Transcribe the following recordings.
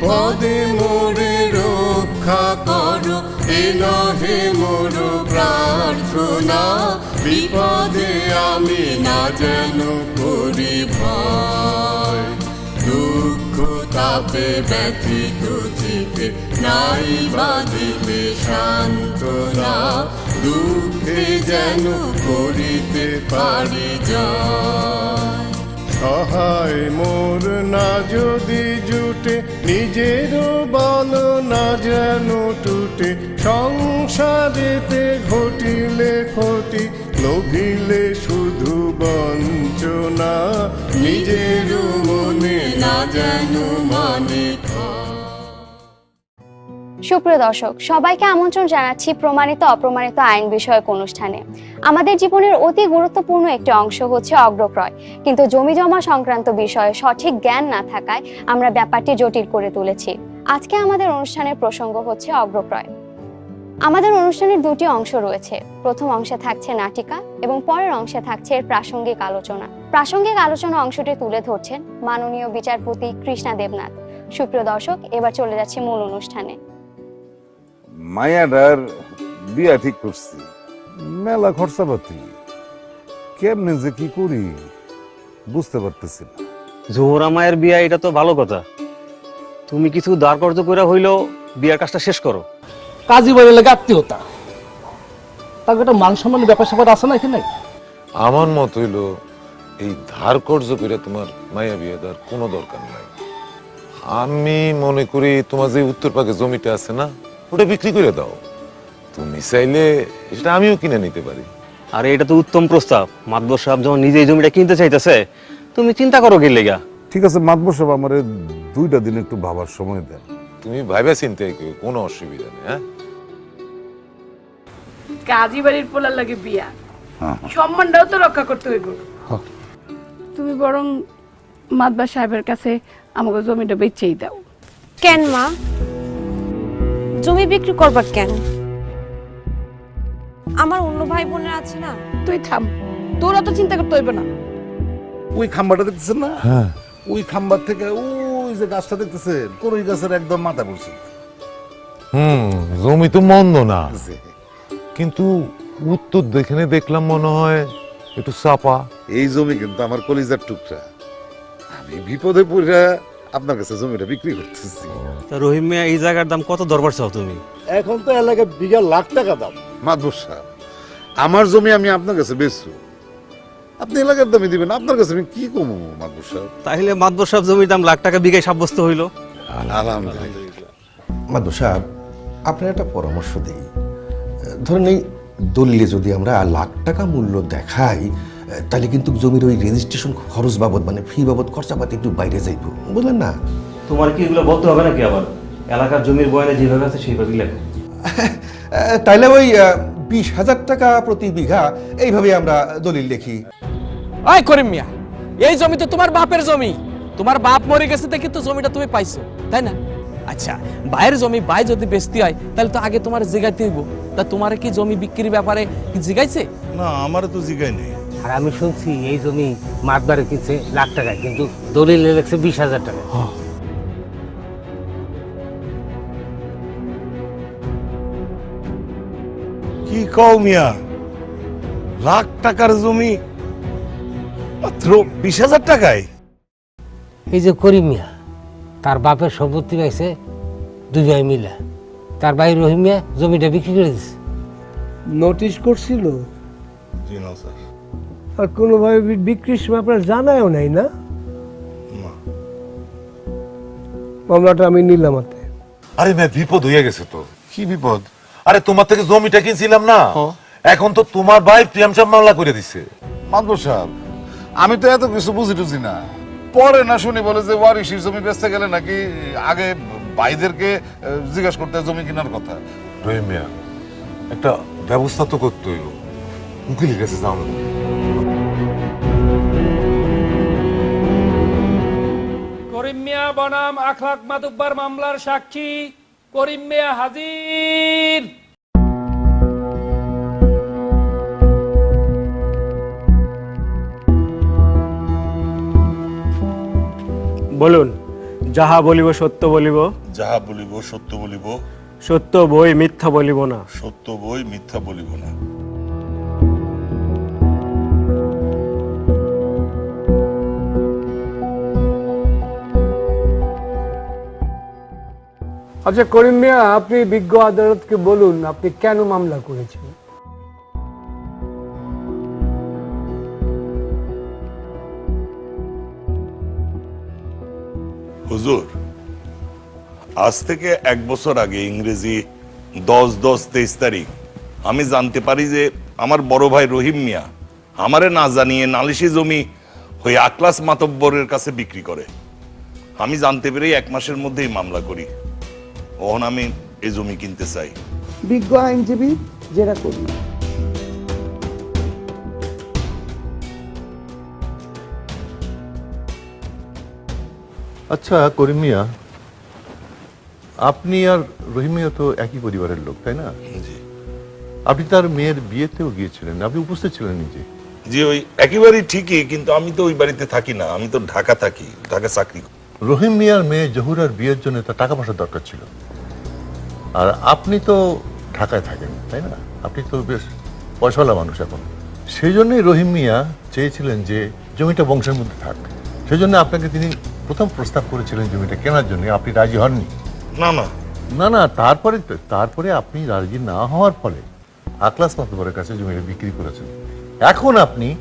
বিপদে মোরে রক্ষা করো এ নহে মোর প্রার্থনা। বিপদে আমি না যেন করি ভয়। দুঃখ তাপে ব্যথিত চিতে নাই বাদিবে সান্ত্বনা। দুঃখে যেন করিতে পারি জয়। সহায় মোর না যদি জুটে নিজেরও বল না যেন টুটে, সংসারেতে ঘটিলে ক্ষতি, লোভিলে শুধু বঞ্চনা, নিজের মনে না যেন মানে। সুপ্রিয় দর্শক, সবাইকে আমন্ত্রণ জানাচ্ছি প্রমাণিত অপ্রমাণিত আইন বিষয়ক অনুষ্ঠানে। আমাদের জীবনের অতি গুরুত্বপূর্ণ একটি অংশ হচ্ছে অগ্রক্রয়। কিন্তু জমি জমা সংক্রান্ত বিষয়ে সঠিক জ্ঞান না থাকায় আমরা ব্যাপারটি জটিল করে তুলেছি। আজকে আমাদের অনুষ্ঠানের প্রসঙ্গ হচ্ছে অগ্রক্রয়। আমাদের অনুষ্ঠানের দুটি অংশ রয়েছে। প্রথম অংশে থাকছে নাটিকা এবং পরের অংশে থাকছে এর প্রাসঙ্গিক আলোচনা। প্রাসঙ্গিক আলোচনা অংশটি তুলে ধরছেন মাননীয় বিচারপতি কৃষ্ণা দেবনাথ। সুপ্রিয় দর্শক, এবার চলে যাচ্ছে মূল অনুষ্ঠানে। মায়াডার বিয়া ঠিক করছি। মেলা খরচাপাতি। কেমনে যে কি করি বুঝতে পারতেছি না। জোহরা মায়ের বিয়া এটা তো ভালো কথা। তুমি কিছু দাঁড় কর্য করে হইলেও বিয়ার কাজটা শেষ করো। কাজী বাড়ি লাগে আত্মীয়তা। তার একটা মান সম্মানের ব্যাপার স্যাপার আছে না এখানে আমার মত হইল এই ধার কর্জ করে তোমার মায়া বিয়ে দেওয়ার কোনো দরকার নাই। আমি মনে করি তোমার যে উত্তর পাকে জমিটা আছে না ওটা বিক্রি করে দাও। তুমি চাইলে সেটা আমিও কিনে নিতে পারি। আর এটা তো উত্তম প্রস্তাব। মাতবর সাহেব যখন নিজেই জমিটা কিনতে চাইতেছে তুমি চিন্তা করো কি লেগা। ঠিক আছে মাতবর সাহেব আমার দুইটা দিন একটু ভাবার সময় দেন। তুমি ভাইবা চিন্তাই করো কোনো অসুবিধা নেই হ্যাঁ? কাজী বাড়ির পোলার লাগে বিয়া। সম্মানটাও তো রক্ষা করতে হইব। তুমি বরং মাদবা সাহেবের কাছে আমাকে জমিটা বেচেই দাও। কেন মা? জমি বিক্রি করবার কেন? আমার অন্য ভাই বোনের আছে না? তুই থাম। তোর অত চিন্তা করতে হইব না। ওই খাম্বাটা দেখতেছেন না? ওই খাম্বার থেকে ওই যে গাছটা দেখতেছেন করই গাছের একদম মাথা পড়ছে হুম জমি তো মন্দ না। কিন্তু উত্তর দেখে দেখলাম মনে হয় একটু চাপা। এই জমি কিন্তু আমার কলিজার টুকরা। আমি বিপদে পড়ে আপনার কাছে জমিটা বিক্রি করতেছি। তা রহিম মিয়া এই জায়গার দাম কত দরবার চাও তুমি? এখন তো এলাকায় বিঘা লাখ টাকা দাম। মাদবর সাহেব আমার জমি আমি আপনার কাছে বেচছি আপনি এলাকার দামে দিবেন আপনার কাছে আমি কি কমু মাদবর সাহেব? তাহলে মাতবর সাহেব জমির দাম লাখ টাকা বিঘায় সাব্যস্ত হইল। আলহামদুলিল্লাহ। মাধু সাহেব আপনার একটা পরামর্শ দিই। ধরেন এই দলিলে যদি আমরা লাখ টাকা মূল্য দেখাই তাহলে কিন্তু জমির ওই রেজিস্ট্রেশন খরচ বাবদ মানে ফি বাবদ খরচাপাতি একটু বাইরে যাইব বুঝলেন না? তোমার কি এগুলো বলতে হবে নাকি আবার? এলাকার জমির বয়নে যেভাবে আছে সেইভাবেই লেখো। তাইলে ওই বিশ হাজার টাকা প্রতি বিঘা এইভাবে আমরা দলিল লিখি। আয় করিম মিয়া এই জমি তো তোমার বাপের জমি। তোমার বাপ মরে গেছে দেখে তো জমিটা তুমি পাইছো তাই না? আচ্ছা বাইরের জমি বাই যদি বেচতে হয় তাহলে তো আগে তোমার জিগাইতে হইব। তা তোমার কি জমি বিক্রির ব্যাপারে জিগাইছে? না আমার তো জিগাই নেই। আর আমি শুনছি এই জমি মাতবারে কিনছে লাখ টাকা কিন্তু দলিল লেখছে বিশ হাজার টাকা কি কও মিয়া? লাখ টাকার জমি মাত্র বিশ হাজার টাকায়? এই যে করিম মিয়া তার বাপের সম্পত্তি পাইছে দুই ভাই মিলা। তার ভাই রহিম মিয়া জমিটা বিক্রি করে দিছে। নোটিশ করছিল। জি না স্যার। আর কোনোভাবে বিক্রির সময় আপনার জানায়ও নাই না? মামলাটা আমি নিলাম হাতে। আরে ভাই বিপদ হয়ে গেছে তো। কি বিপদ? আরে তোমার থেকে জমিটা কিনছিলাম না। এখন তো তোমার ভাই প্রিয়াম সাহেব মামলা করে দিছে। মাদবর সাহেব আমি তো এত কিছু বুঝি টুঝি না। পরে না শুনি বলে যে ওয়ারিশির জমি বেচতে গেলে নাকি আগে ভাইদেরকে জিজ্ঞাসা করতে জমি কেনার কথা। রহিম মিয়া একটা ব্যবস্থা তো করতে হইব উকিলের কাছে যাও মিয়া বনাম আখলাক মাতুব্বার মামলার সাক্ষী করিম মিয়া হাজির। বলুন যাহা বলিব সত্য বলিব। যাহা বলিব সত্য বলিব। সত্য বই মিথ্যা বলিব না। সত্য বই মিথ্যা বলিব না। আচ্ছা করিম মিয়া, আপনি বিজ্ঞ আদালতকে বলুন, আপনি কেন মামলা করেছেন হুজুর, আজ থেকে এক বছর আগে ইংরেজি দশ দশ তেইশ তারিখ, আমি জানতে পারি যে আমার বড় ভাই রহিম মিয়া আমারে না জানিয়ে নালিশি জমি হয়ে আকলাস মাতব্বরের কাছে বিক্রি করে। আমি জানতে পেরেই এক মাসের মধ্যেই মামলা করি। ওহন আমি এই জমি কিনতে চাই। বিজ্ঞ আইনজীবী জেরা করুন আচ্ছা করিম মিয়া আপনি আর রহিম মিয়া তো একই পরিবারের লোক তাই না? আপনি তার মেয়ের বিয়েতেও গিয়েছিলেন আপনি উপস্থিত ছিলেন নিজে। যে ওই একেবারেই ঠিকই কিন্তু আমি তো ওই বাড়িতে থাকি না আমি তো ঢাকা থাকি ঢাকা চাকরি করি। রহিম মিয়ার মেয়ে জহুরার বিয়ের জন্য তার টাকা পয়সার দরকার ছিল। আর আপনি তো ঢাকায় থাকেন তাই না? আপনি তো বেশ পয়সাওয়ালা মানুষ এখন। সেই জন্যই রহিম মিয়া চেয়েছিলেন যে জমিটা বংশের মধ্যে থাক। সেই জন্য আপনাকে তিনি প্রথম প্রস্তাব করেছিলেন জমিটা কেনার জন্য। আপনি রাজি হননি? না না। না না তারপরে তারপরে আপনি রাজি না হওয়ার ফলে আকলাস মাতবরের কাছে জমিটা বিক্রি করেছেন। এখন আপনি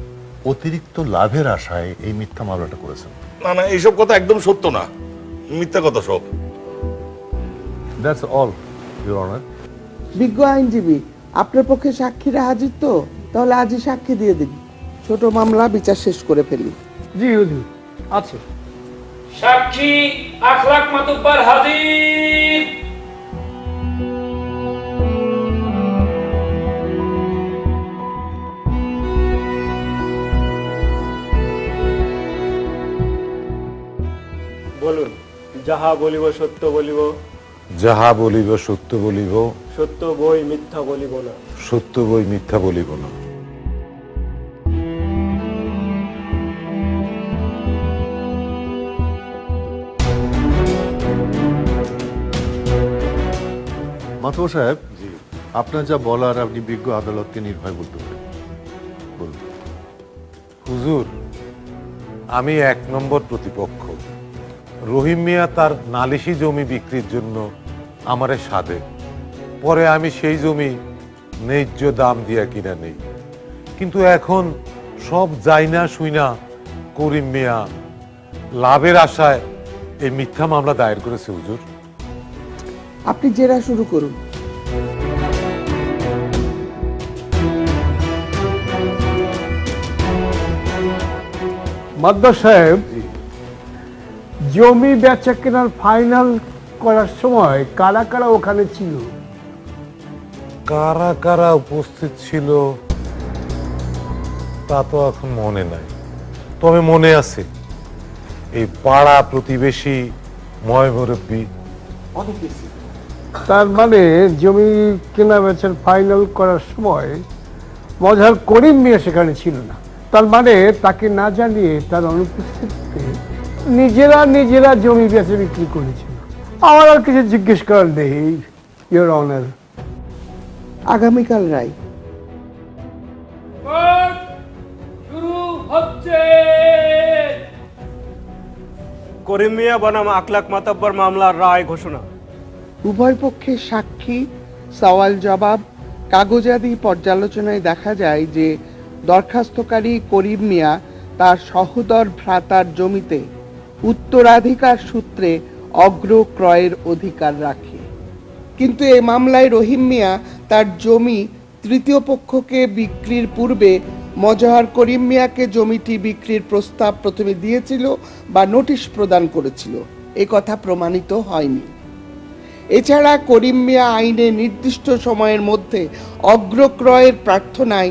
অতিরিক্ত লাভের আশায় এই মিথ্যা মামলাটা করেছেন। না না এইসব কথা একদম সত্য না। মিথ্যা কথা সব। দ্যাটস অল ইউর অনার বিজ্ঞ আইনজীবী আপনার পক্ষে সাক্ষীরা হাজির তো? তাহলে আজই সাক্ষী দিয়ে দিন। ছোট মামলা বিচার শেষ করে ফেলি। জি হুজুর আছে। সাক্ষী আখলাক মাতুব্বার হাজির। বলুন যাহা বলিব সত্য বলিব। যাহা বলিব সত্য বলিব। সত্য বই মিথ্যা বলিব না। সত্য বই মিথ্যা বলিব না। মাথুর সাহেব আপনার যা বলার আপনি বিজ্ঞ আদালতকে নির্ভয় বলতে পারেন। হুজুর আমি এক নম্বর প্রতিপক্ষ। রহিম মিয়া তার নালিশি জমি বিক্রির জন্য আমারে সাধে। পরে আমি সেই জমি ন্যায্য দাম দিয়া কিনা নেই। কিন্তু এখন সব যাই না শুই না করিম মিয়া লাভের আশায় এই মিথ্যা মামলা দায়ের করেছে হুজুর। আপনি জেরা শুরু করুন। মাদ্দার সাহেব জমি বেচা কেনার ফাইনাল করার সময় কারা কারা ওখানে ছিল? কারা কারা উপস্থিত ছিল? তা তো এখন মনে নাই। তবে মনে আছে এই পাড়া প্রতিবেশী ময় মুরব্বী তার মানে জমি কেনা বেচার ফাইনাল করার সময় মজার করিম মিয়া সেখানে ছিল না। তার মানে তাকে না জানিয়ে তার অনুপস্থিতিতে নিজেরা নিজেরা জমি বেচে বিক্রি করেছিল আমার আর কিছু জিজ্ঞেস করার নেই ইয়োর অনার আগামীকাল রায়। শুরু হচ্ছে। করিম মিয়া বনাম আকলাক মাতাব্বর মামলার রায় ঘোষণা। উভয় পক্ষের সাক্ষী সওয়াল জবাব কাগজাদি পর্যালোচনায় দেখা যায় যে দরখাস্তকারী করিম মিয়া তার সহোদর ভ্রাতার জমিতে উত্তরাধিকার সূত্রে অগ্র ক্রয়ের অধিকার রাখে। কিন্তু এই মামলায় রহিম মিয়া তার জমি তৃতীয় পক্ষকে বিক্রির পূর্বে মজহার করিম মিয়াকে জমিটি বিক্রির প্রস্তাব প্রথমে দিয়েছিল বা নোটিশ প্রদান করেছিল। এ কথা প্রমাণিত হয়নি। এছাড়া করিম মিয়া আইনে নির্দিষ্ট সময়ের মধ্যে অগ্রক্রয়ের প্রার্থনায়